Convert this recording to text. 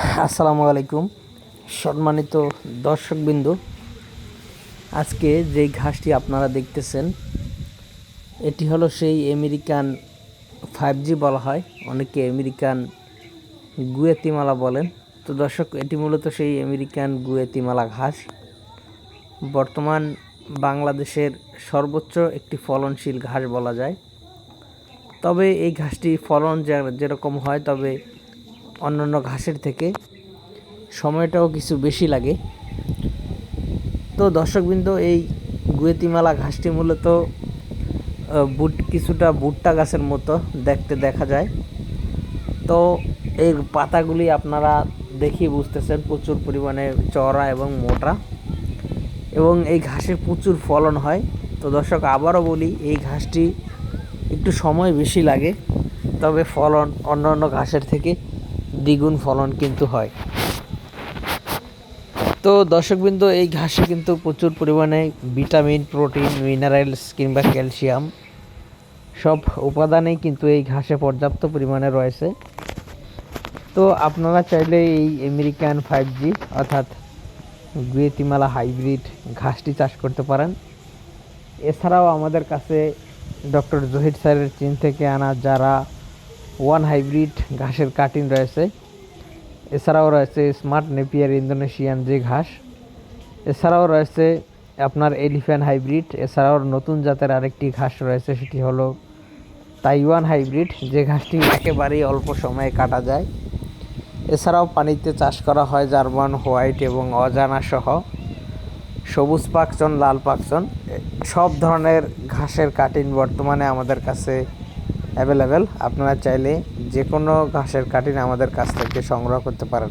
আসসালামু আলাইকুম। সম্মানিত দর্শকবিন্দু, আজকে যেই ঘাসটি আপনারা দেখতেছেন, এটি হলো সেই আমেরিকান ফাইভ জি বলা হয়। অনেকে আমেরিকান গুয়েতিমালা বলেন। তো দর্শক, এটি মূলত সেই আমেরিকান গুয়েতিমালা ঘাস। বর্তমান বাংলাদেশের সর্বোচ্চ একটি ফলনশীল ঘাস বলা যায়। তবে এই ঘাসটি ফলন যে- যেরকম হয়, তবে অন্যান্য ঘাসের থেকে সময়টাও কিছু বেশি লাগে। তো দর্শকবৃন্দ, এই গুয়েতিমালা ঘাসটি মূলত বুট, কিছুটা ভুট্টা গাছের মতো দেখতে দেখা যায়। তো এই পাতাগুলি আপনারা দেখি বুঝতেছেন প্রচুর পরিমাণে চড়া এবং মোটা এবং এই ঘাসের প্রচুর ফলন হয়। তো দর্শক, আবারও বলি, এই ঘাসটি একটু সময় বেশি লাগে, তবে ফলন অন্য অন্য ঘাসের থেকে দ্বিগুণ ফলন কিন্তু হয়। তো দর্শকবৃন্দ, এই ঘাসে কিন্তু প্রচুর পরিমাণে ভিটামিন, প্রোটিন, মিনারেলস কিংবা ক্যালসিয়াম সব উপাদানেই কিন্তু এই ঘাসে পর্যাপ্ত পরিমাণে রয়েছে। তো আপনারা চাইলে এই আমেরিকান ফাইভ জি অর্থাৎ গুয়েতিমালা হাইব্রিড ঘাসটি চাষ করতে পারেন। এছাড়াও আমাদের কাছে ডক্টর জহির স্যারের চীন থেকে আনা যারা ওয়ান হাইব্রিড ঘাসের কাটিং রয়েছে। এছাড়াও রয়েছে স্মার্ট নেপিয়ার ইন্দোনেশিয়ান যে ঘাস। এছাড়াও রয়েছে আপনার এলিফ্যান্ট হাইব্রিড। এছাড়াও নতুন জাতের আরেকটি ঘাস রয়েছে, সেটি হলো তাইওয়ান হাইব্রিড। যে ঘাসটি একেবারেই অল্প সময়ে কাটা যায়। এছাড়াও পানিতে চাষ করা হয় জার্মান, হোয়াইট এবং অজানা সহ। সবুজ পাকচন, লাল পাকচন সব ধরনের ঘাসের কাটিং বর্তমানে আমাদের কাছে অ্যাভেলেবেল আপনারা চাইলে যে কোনো ঘাসের কাটিং আমাদের কাছ থেকে সংগ্রহ করতে পারেন।